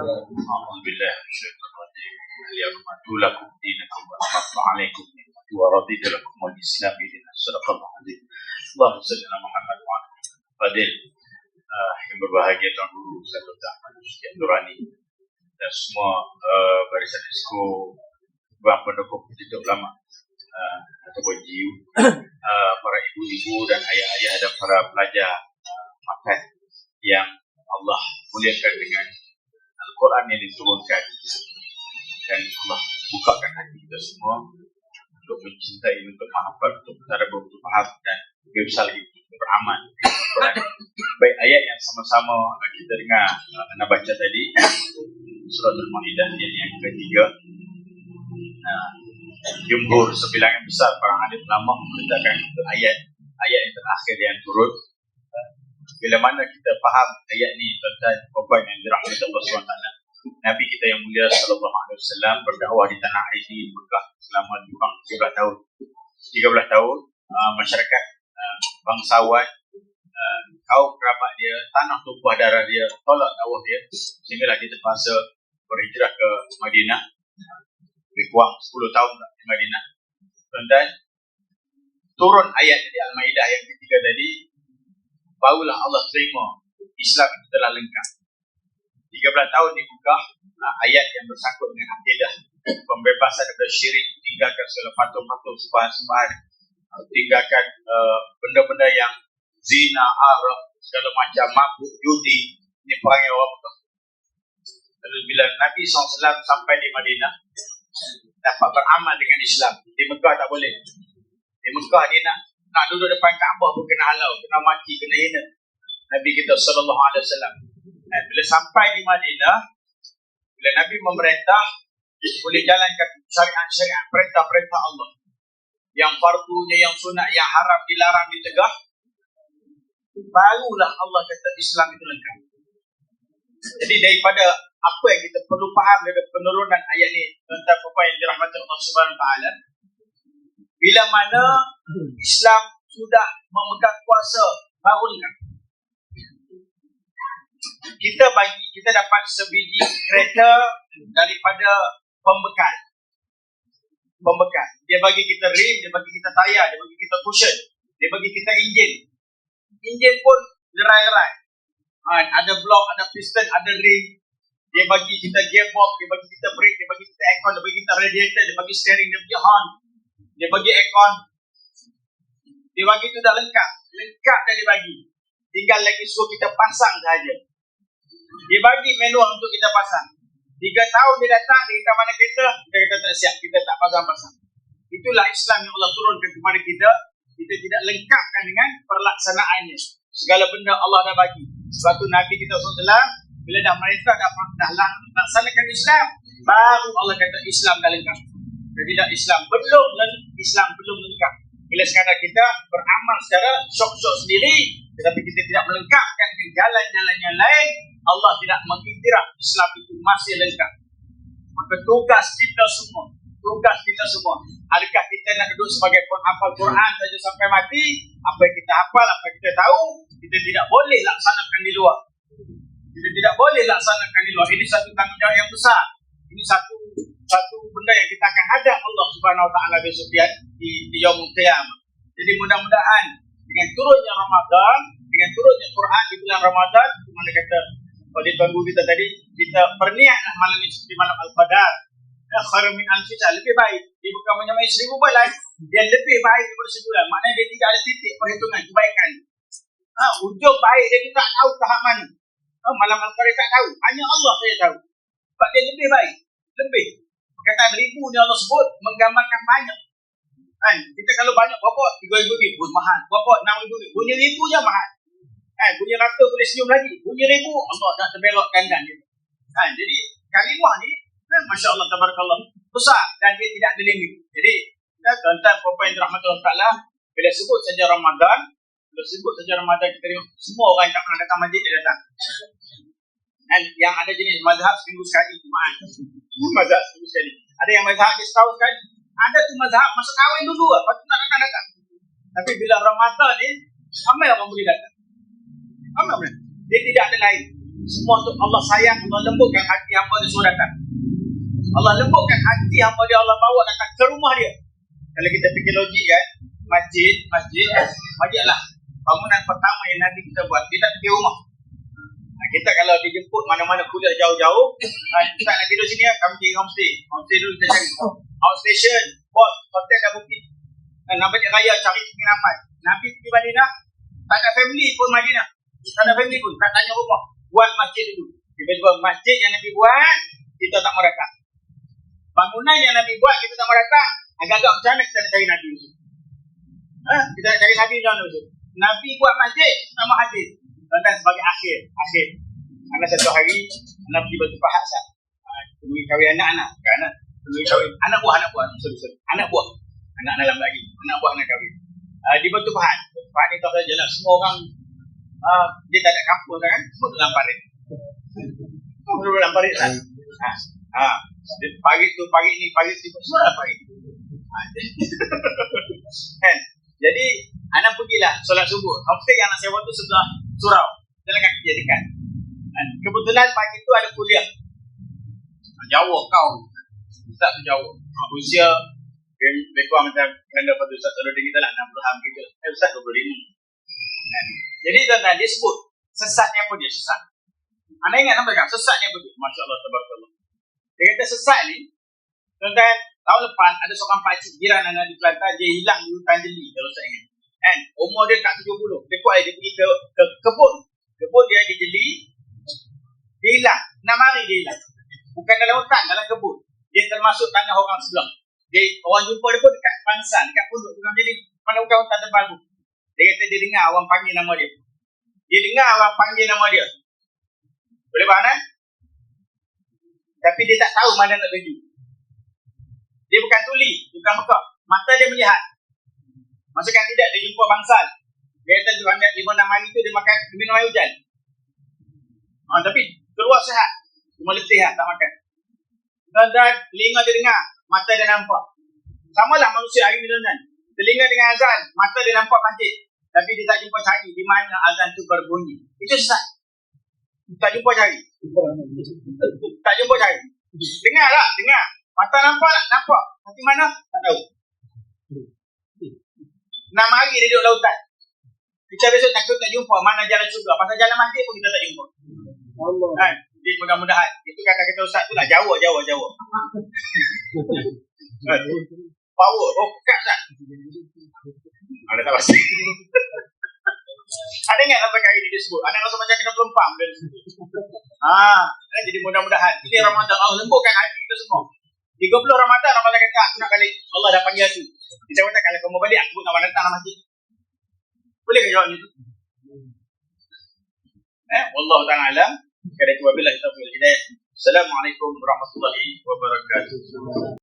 أعوذ بالله من الشيطان الرجيم اليوم أكملت لكم دينكم وأتممت عليكم نعمتي ورضيت لكم الإسلام دينا صدق الله العظيم اللهم صل على محمد وعلى آله Fadil uh, yang berbahagia Tuan Guru Ustaz Dr. Ahmad Sekian Nurani dan semua uh, barisan esko Bang pendukung Pendidik Ulama uh, ataupun GU uh, para ibu-ibu dan ayah-ayah dan para pelajar uh, makan yang Allah muliakan dengan Al-Quran yang diturunkan. Dan Allah bukakan hati kita semua untuk mencintai, untuk menghafal, untuk bertadabbur, untuk faham dan lebih besar lagi untuk beramal. Baik ayat yang sama-sama kita dengar uh, anda baca tadi. Surah Al-Maidah yang yang ketiga. Nah, jumhur sebilangan besar para ahli ulama mengatakan itu ayat ayat yang terakhir yang turun. Uh, bila mana kita faham ayat ni tuan-tuan puan yang dirahmati Allah SWT Nabi kita yang mulia sallallahu alaihi wasallam berdakwah di tanah air di Mekah selama kurang 13 tahun. 13 tahun uh, masyarakat uh, bangsawan uh, kaum kerabat dia, tanah tumpah darah dia, tolak dakwah dia sehinggalah dia terpaksa berhijrah ke Madinah. Lebih kurang 10 tahun di Madinah. Dan turun ayat di Al-Maidah yang ketiga tadi barulah Allah terima Islam itu telah lengkap. 13 tahun di Mekah uh, ayat yang bersangkut dengan akidah pembebasan daripada syirik tinggalkan segala patung-patung sembahan-sembahan tinggalkan uh, benda-benda yang zina, arah, segala macam mabuk, judi ini perangai orang Mekah. Lalu bila Nabi SAW sampai di Madinah dapat beramal dengan Islam. Di Mekah tak boleh. Di Mekah dia nak nak duduk depan Kaabah pun kena halau, kena mati, kena hina. Nabi kita wasallam dan bila sampai di Madinah, bila Nabi memerintah, boleh jalankan syariat-syariat perintah-perintah Allah. Yang fardunya, yang sunat, yang haram, dilarang, ditegah. Barulah Allah kata Islam itu lengkap. Jadi daripada apa yang kita perlu faham dari penurunan ayat ini tentang apa yang dirahmati Allah Subhanahu Taala, bila mana Islam sudah memegang kuasa baru lengkap kita bagi kita dapat sebiji kereta daripada pembekal pembekal dia bagi kita rim dia bagi kita tayar dia bagi kita cushion dia bagi kita enjin enjin pun lerai-lerai. Ha, ada blok ada piston ada rim. Dia bagi kita gearbox dia bagi kita brake dia bagi kita aircon dia bagi kita radiator dia bagi steering dia bagi horn. Dia bagi aircon. Dia bagi itu dah lengkap. Lengkap dah dia bagi. Tinggal lagi suruh kita pasang saja dia bagi manual untuk kita pasang. Tiga tahun dia datang, dia kata mana kita, kita kata tak siap, kita tak pasang-pasang. Itulah Islam yang Allah turunkan kepada kita. Kita tidak lengkapkan dengan perlaksanaannya. Segala benda Allah dah bagi. Sebab tu Nabi kita SAW, bila dah mereka dah, dah laksanakan Islam, baru Allah kata Islam dah lengkap. Jadi dah Islam belum Islam belum lengkap. Bila sekarang kita beramal secara syok-syok sendiri, tetapi kita tidak melengkapkan dengan jalan-jalan yang lain, Allah tidak mengiktiraf Islam itu masih lengkap. Maka tugas kita semua, tugas kita semua, adakah kita nak duduk sebagai penghafal Quran saja sampai mati? Apa yang kita hafal, apa yang kita tahu, kita tidak boleh laksanakan di luar. Kita tidak boleh laksanakan di luar. Ini satu tanggungjawab yang besar. Ini satu satu benda yang kita akan hadap Allah Subhanahu Wa Taala besok di di, di Yaumul Qiyamah. Jadi mudah-mudahan dengan turunnya Ramadan, dengan turunnya Quran di bulan Ramadan, mana kata pada tuan guru kita tadi, kita berniatlah malam ini seperti malam Al-Qadar. Ya, khairun min al-fitah. Lebih baik. Dia bukan menyamai seribu bulan. Dia lebih baik daripada sebulan. Maknanya dia tidak ada titik perhitungan kebaikan. Ha, ujung baik dia tak tahu tahap mana. Ha, malam Al-Qadar tak tahu. Hanya Allah saja tahu. Sebab dia lebih baik. Lebih. Perkataan ribu ni Allah sebut menggambarkan banyak. Kan? Kita kalau banyak berapa? Tiga ribu ribu mahal. Berapa? Enam ribu ribu. Bunyi ribu je mahal. Kan? Bunyi rata boleh senyum lagi. Bunyi ribu Allah dah terbelok kandang dia. Kan? Jadi kalimah ni kan? Masya Allah tabarakallah besar dan dia tidak dilindungi. Jadi ya, tuan-tuan puan yang dirahmati Allah Ta'ala bila sebut saja Ramadan bila sebut saja Ramadan kita tengok semua orang yang tak pernah datang masjid dia datang. Dan yang ada jenis mazhab seminggu sekali Jumaat. mazhab seminggu sekali. Ada yang mazhab dia setahun sekali. Ada tu mazhab masa kahwin dulu lah. Lepas tu tak datang-datang. Tapi bila Ramadan ni, ramai orang boleh datang. Ramai orang Dia tidak ada lain. Semua untuk Allah sayang, Allah lembutkan hati hamba dia suruh datang. Allah lembutkan hati hamba dia, Allah bawa datang ke rumah dia. Kalau kita fikir logik kan, masjid, masjid, masjid adalah bangunan pertama yang Nabi kita buat. Kita pergi rumah. Kita kalau dijemput mana-mana kuliah jauh-jauh, kita nak tidur sini, ya, kami pergi homestay. Homestay dulu kita cari. Outstation, bos, hotel dah. Ha, Nabi Raya cari penginapan. Nabi pergi Madinah, tak ada family pun Madinah. Ada family pun, tak tanya rumah. Buat masjid dulu. Tiba-tiba masjid yang Nabi buat, kita tak datang. Bangunan yang Nabi buat, kita tak datang. Agak-agak macam mana kita nak cari Nabi? Ha? Kita nak cari Nabi macam mana? Nabi buat masjid, tak mau hadir. Tuan-tuan sebagai akhir. Akhir. Anak satu hari, anak pergi batu pahat sah. Ha, pergi kahwin anak-anak. Kan anak? Pergi kahwin. Anak buah, anak buah. Sorry, sorry. Anak buah. Anak dalam lagi. Anak buah anak kahwin. Uh, di batu pahat. Batu pahat ni tahu saja lah. Semua orang uh, dia tak ada kampung kan? Semua dalam parit. Semua dalam parit kan? Ha. Ha. Pagi tu, pagi ni, pagi tu, semua dalam parit. Ha. kan? Jadi, anak pergilah solat subuh. Homestay yang anak sewa tu sebelah surau. Jalan kaki dia dekat. Dan kebetulan pagi tu ada kuliah. Jawa kau. Ustaz tu Jawa. Usia lebih kurang macam kerana pada Ustaz Saludin kita lah 60 ham kita. Eh Ustaz 25. Kan? Jadi tuan-tuan dia sebut sesatnya pun dia sesat. Anda ingat nama kan? Sesatnya pun dia. Masya Allah, tabarakallah. Dia kata sesat ni, tuan-tuan, tahun lepas ada seorang pakcik jiran anak di Kelantan, dia hilang di hutan jeli kalau saya ingat. Kan? Umur dia tak 70. Dia kuat dia pergi ke, ke kebun. Kebun dia di jeli. Dia hilang. Enam hari dia hilang. Bukan dalam hutan, dalam kebun. Dia termasuk tanah orang sebelah. Dia, orang jumpa dia pun dekat Pansan, dekat punduk. Bukan jadi mana bukan hutan terbaru. Dia kata dia dengar orang panggil nama dia. Dia dengar orang panggil nama dia. Boleh faham eh? Tapi dia tak tahu mana nak tuju. Dia bukan tuli, dia bukan mekak. Mata dia melihat. Maksudkan tidak, dia jumpa bangsal. Dia kata tu anda lima enam hari tu dia makan dia minum air hujan. Ha, tapi keluar sehat. Cuma letih lah, tak makan. Dan, dan telinga dia dengar, mata dia nampak. Sama lah manusia hari ni Telinga dengan azan, mata dia nampak masjid. Tapi dia tak jumpa cari di mana azan tu berbunyi. Itu sesat. Tak jumpa cari. Tak jumpa cari. Dengar tak? Dengar. Mata nampak tak? Nampak. Hati mana? Tak tahu. Enam hari dia duduk lautan. Kita besok takut tak jumpa mana jalan surga. Pasal jalan masjid pun kita tak jumpa. Allah. Kan? Jadi mudah-mudahan. Itu kata-kata Ustaz tu lah. Jawa, Jawa, Jawa. Power. Oh, pekat tak? Ada tak pasti. Ada ingat apa kali dia sebut? Anak rasa macam kena pelempam dia sebut. Ha, eh, jadi mudah-mudahan ini Ramadan Allah lembutkan hati kita semua. 30 Ramadan Ramadan kata aku nak balik. Allah dah panggil aku. Dia kata kalau kamu balik aku nak datang dalam masjid. Boleh ke jawab macam tu? Eh, wallahu ta'ala. Kada kuwabillahi taufiq hidayah. Assalamualaikum warahmatullahi wabarakatuh.